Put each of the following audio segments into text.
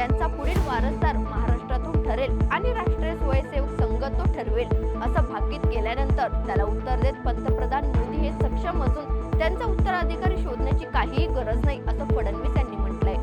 यांचा पुढील वारसदार महाराष्ट्रातून ठरेल आणि राष्ट्रीय स्वयंसेवक संघ तो ठरवेल असं भाकीत केल्यानंतर त्याला उत्तर देत पंतप्रधान मोदी हे सक्षम असून त्यांचा उत्तराधिकारी शोधण्याची काहीही गरज नाही असं फडणवीस यांनी म्हटलंय.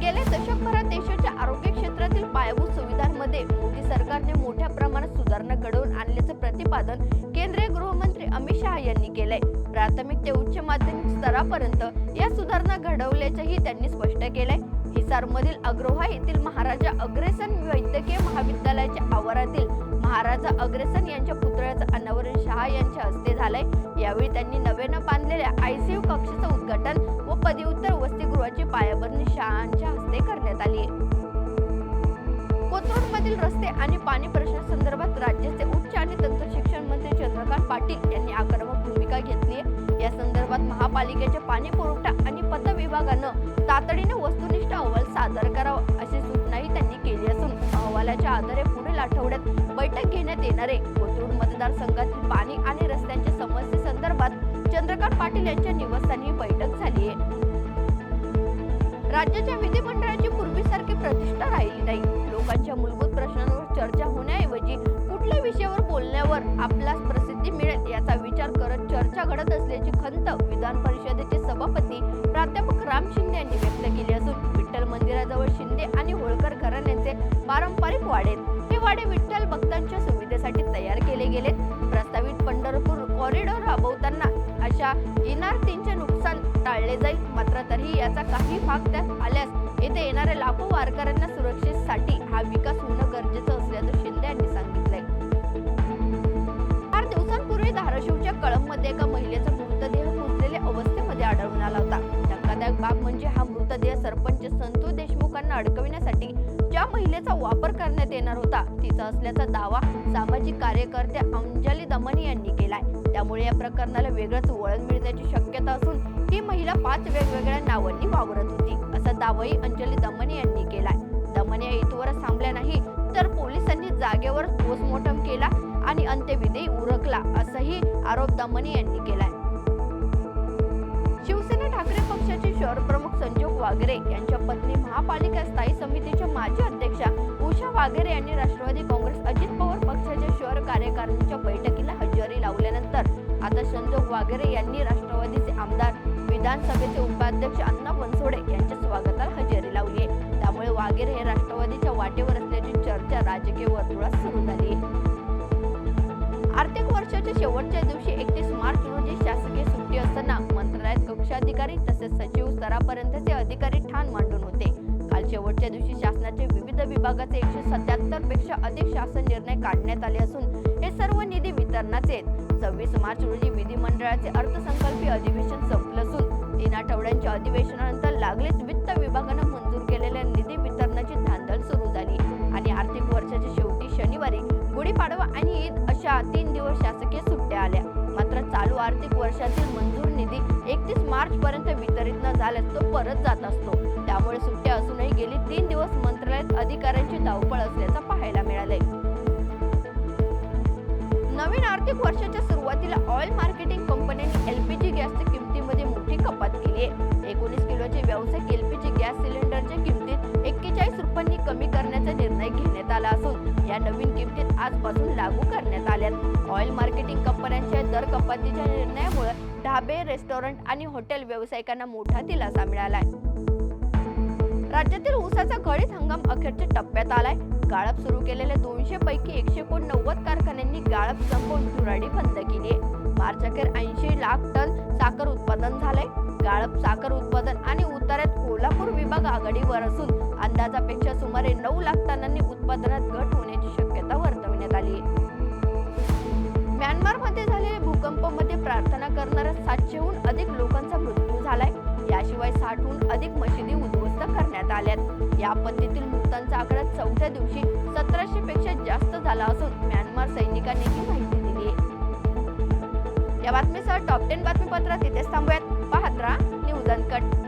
गेल्या दशकभरात देशाच्या आरोग्य क्षेत्रातील पायाभूत सुविधांमध्ये मोदी सरकारने मोठ्या प्रमाणात सुधारणा घडवून आणल्याचं प्रतिपादन केंद्रीय गृहमंत्री अमित शहा यांनी केलंय. प्राथमिक ते उच्च माध्यमिक स्तरापर्यंत या सुधारणा घडवल्याचंही त्यांनी स्पष्ट केलंय. हिसारमधील अग्रोहा येथील महाराजा अग्रेसन वैद्यकीय महाविद्यालयाच्या आवारातील महाराजा अग्रेसन यांच्या पुतळ्याचं अनावरण शहा यांच्या हस्ते झालंय. यावेळी त्यांनी नव्यानं बांधलेल्या आयसीयू कक्षाचं उद्घाटन व पदव्युत्तर वसतिगृहाची पायाभरणी शहाच्या हस्ते करण्यात आली. कोथरूडमधील रस्ते आणि पाणी प्रश्नासंदर्भात राज्याचे उच्च आणि तंत्र शिक्षण मंत्री चंद्रकांत पाटील यांनी आक्रमक भूमिका घेतली या संदर्भात महापालिकेच्या पाणी पुरवठा आणि पत विभागानं तातडीने वस्तुनिष्ठ अहवाल सादर करावा अशी सूचनाही त्यांनी केली असून अहवालाच्या आधारे पुढील आठवड्यात बैठक घेण्यात येणार आहे कोथरूड मतदारसंघातील पाणी आणि रस्त्यांच्या समस्येसंदर्भात चंद्रकांत पाटील यांच्या निवासस्थानी ही बैठक झाली आहे. राज्याच्या विधिमंडळाची पूर्वीसारखी प्रतिष्ठा राहिली नाही. लोकांच्या मूलभूत प्रश्नांवर चर्चा होण्याऐवजी कुठल्या विषयावर बोलण्यावर आपल्यास प्रसिद्धी मिळेल याचा विचार करत चर्चा घडत असल्याची खंत विधान परिषद आहेत. विठ्ठल भक्तांच्या सुविधेसाठी तयार केले गेलेत प्रस्तावित पंढरपूर कॉरिडॉर राबवताना अशा इनारतींचे नुकसान टाळले जाईल. मात्र तरीही याचा काही भाग त्यात आल्यास येथे येणाऱ्या लाखो वारकऱ्यांना सुरक्षेसाठी हा विकास होणं गरजेचं असल्याचं शिंदे यांनी सांगितलंय. चार दिवसांपूर्वी धाराशिवच्या कळंबमध्ये एका महिलेचा मृतदेह कुजलेल्या अवस्थेमध्ये आढळून आला होता. धक्कादायक बाब म्हणजे हा मृतदेह सरपंच संतोष देशमुखांना अडकविण्यासाठी ज्या महिलेचा वापर करण्यात देणार होता. तिचा असल्याचा दावा सामाजिक कार्यकर्त्या अंजली दमनी यांनी केलाय. त्यामुळे या प्रकरणाला वेगळंच वळण मिळण्याची शक्यता असून ही महिला पाच वेगवेगळ्या नावांनी वावरत होती. असा दावाही अंजली दमनी यांनी केलाय. दमनी या इथवर थांबल्या नाही तर पोलिसांनी जागेवर पोस्टमॉर्टम केला आणि अंत्यविधी उरकला असाही आरोप दमनी यांनी केलाय. शिवसेना ठाकरे पक्षाचे शहर प्रमुख संजोग वागरे यांच्या पत्नी महापालिका स्थायी समितीच्या माजी वाघेरे यांनी राष्ट्रवादी काँग्रेस अजित पवार पक्षाच्या शहर कार्यकारिणीच्या बैठकीला हजेरी लावल्यानंतर आता संजोग वाघेरे यांनी राष्ट्रवादीचे आमदार विधानसभेचे उपाध्यक्ष अण्णा बनसोडे यांच्या स्वागताला हजेरी लावली आहे. त्यामुळे वाघेरे हे राष्ट्रवादीच्या वाटेवर असल्याची चर्चा राजकीय वर्तुळात सुरू झाली आर्थिक वर्षाच्या शेवटच्या दिवशी एकतीस मार्च रोजी शासकीय सुट्टी असताना मंत्रालयात कक्षाधिकारी तसेच सचिव स्तरापर्यंतचे विभागाचे एकशे सत्याहत्तरपेक्षा अधिक शासन निर्णय काढण्यात आले असून हे सर्व निधी वितरणाचे आहेत. सव्वीस मार्च रोजी विधिमंडळाचे अर्थसंकल्पीय अधिवेशन संपलं असून तीन आठवड्यांच्या अधिवेशनानंतर लागलीच वित्त विभागानं मंजूर केलेल्या निधी वितरणाची धांदल सुरू झाली. आणि आर्थिक वर्षाच्या शेवटी शनिवारी गुढीपाडवा आणि ईद अशा तीन दिवस शासकीय सुट्ट्या आल्या. मात्र चालू आर्थिक वर्षातील मंजूर निधी एकतीस मार्च पर्यंत वितरित न झाल्यास तो परत जात धावपळ असल्याचं पाहायला मिळालंय. नवीन आर्थिक वर्षाच्या सुरुवातीला ऑइल मार्केटिंग कंपन्यांनी एलपीजी गॅसच्या किमतीमध्ये मोठी कपात केली आहे. एकोणीस किलोचे व्यावसायिक एलपीजी गॅस सिलेंडरच्या किमतीत एक्केचाळीस रुपयांनी कमी करण्याचा निर्णय घेण्यात आला असून या नवीन किमतीत आजपासून लागू करण्यात आल्यात. ऑइल मार्केटिंग कंपन्यांच्या दर कपातीच्या निर्णयामुळे ढाबे रेस्टॉरंट आणि हॉटेल व्यावसायिकांना मोठा दिलासा मिळाला आहे राज्यातील ऊसाचा गळीत हंगाम अखेरच्या टप्प्यात आलाय. गाळप सुरू केलेल्या दोनशे पैकी एकशे एकोणनव्वद कारखान्यांनी गाळप संपवून धुराडी बंद केली आहे. मार्च अखेर ऐंशी लाख टन साखर उत्पादन झालंय. गाळप साखर उत्पादन आणि उतार्यात कोल्हापूर विभाग आघाडीवर असून अंदाजापेक्षा सुमारे नऊ लाख टनांनी उत्पादनात घट होण्याची शक्यता वर्तविण्यात आली आहे. म्यानमारमध्ये झालेल्या भूकंपामध्ये प्रार्थना करणाऱ्या सातशेहून आल्यात. या आपत्तीतील मृतांचा आकडा चौथ्या दिवशी सतराशे पेक्षा जास्त झाला असून म्यानमार सैनिकांनी ही माहिती दिली आहे. या बातमीसह टॉप टेन बातमीपत्र तिथेच थांबूयात. पाहत राहा न्यूज अनकट.